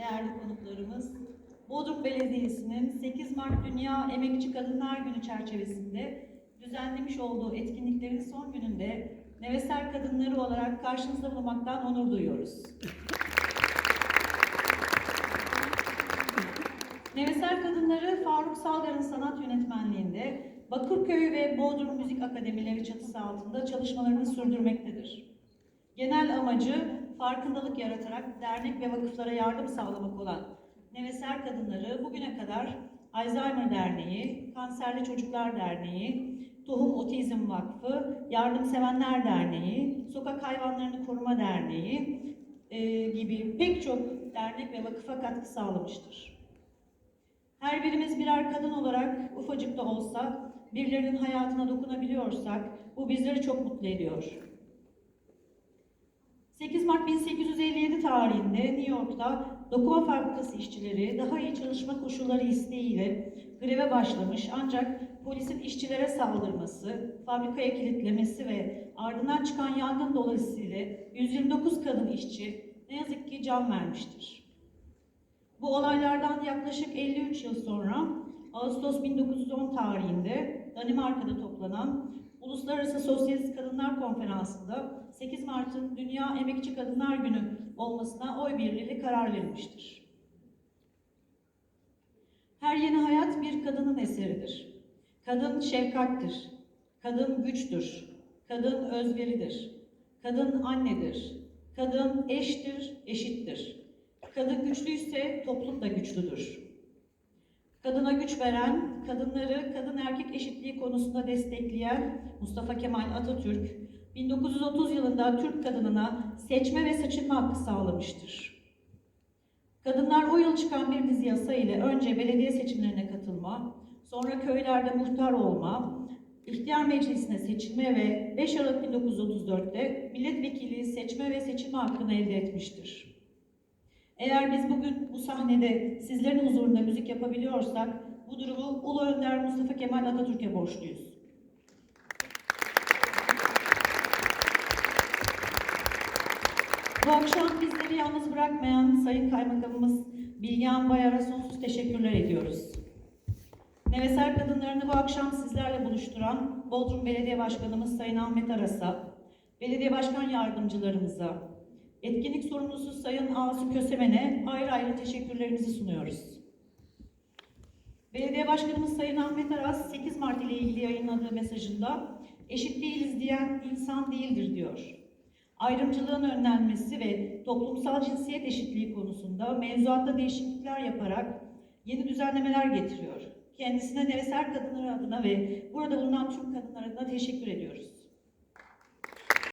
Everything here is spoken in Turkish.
değerli konuklarımız, Bodrum Belediyesi'nin 8 Mart Dünya Emekçi Kadınlar Günü çerçevesinde düzenlemiş olduğu etkinliklerin son gününde Nevesel Kadınları olarak karşınızda bulunmaktan onur duyuyoruz. Nevesel Kadınları Faruk Salgar'ın sanat yönetmenliğinde Bakırköy ve Bodrum Müzik Akademileri çatısı altında çalışmalarını sürdürmektedir. Genel amacı farkındalık yaratarak dernek ve vakıflara yardım sağlamak olan Nevesel Kadınları bugüne kadar Alzheimer Derneği, Kanserli Çocuklar Derneği, Tohum Otizm Vakfı, Yardımsevenler Derneği, Sokak Hayvanlarını Koruma Derneği e, gibi pek çok dernek ve vakıfa katkı sağlamıştır. Her birimiz birer kadın olarak ufacık da olsa birilerinin hayatına dokunabiliyorsak bu bizleri çok mutlu ediyor. 8 Mart 1857 tarihinde New York'ta dokuma fabrikası işçileri daha iyi çalışma koşulları isteğiyle greve başlamış ancak polisin işçilere saldırması, fabrikaya kilitlemesi ve ardından çıkan yangın dolayısıyla 129 kadın işçi ne yazık ki can vermiştir. Bu olaylardan yaklaşık 53 yıl sonra Ağustos 1910 tarihinde Danimarka'da toplanan Uluslararası Sosyalist Kadınlar Konferansı'nda 8 Mart'ın Dünya Emekçi Kadınlar Günü olmasına oy birliğiyle karar verilmiştir. Her yeni hayat bir kadının eseridir. Kadın şefkattir. Kadın güçtür. Kadın özveridir. Kadın annedir. Kadın eştir, eşittir. Kadın güçlüyse toplum da güçlüdür. Kadına güç veren, kadınları kadın erkek eşitliği konusunda destekleyen Mustafa Kemal Atatürk, 1930 yılında Türk kadınına seçme ve seçilme hakkı sağlamıştır. Kadınlar o yıl çıkan bir dizi yasa ile önce belediye seçimlerine katılma, sonra köylerde muhtar olma, ihtiyar meclisine seçilme ve 5 Aralık 1934'te milletvekili seçme ve seçilme hakkını elde etmiştir. Eğer biz bugün bu sahnede sizlerin huzurunda müzik yapabiliyorsak bu durumu Ulu Önder Mustafa Kemal Atatürk'e borçluyuz. Bu akşam bizleri yalnız bırakmayan Sayın Kaymakamımız Bilgehan Bayar'a sonsuz teşekkürler ediyoruz. Nevesel kadınlarını bu akşam sizlerle buluşturan Bodrum Belediye Başkanımız Sayın Ahmet Aras'a, Belediye Başkan Yardımcılarımıza, Etkinlik sorumlusu Sayın Asu Kösemen'e ayrı ayrı teşekkürlerimizi sunuyoruz. Belediye Başkanımız Sayın Ahmet Aras 8 Mart ile ilgili yayınladığı mesajında eşit değiliz diyen insan değildir diyor. Ayrımcılığın önlenmesi ve toplumsal cinsiyet eşitliği konusunda mevzuatta değişiklikler yaparak yeni düzenlemeler getiriyor. Kendisine Nevesel Kadınları adına ve burada bulunan tüm kadınlar adına teşekkür ediyoruz.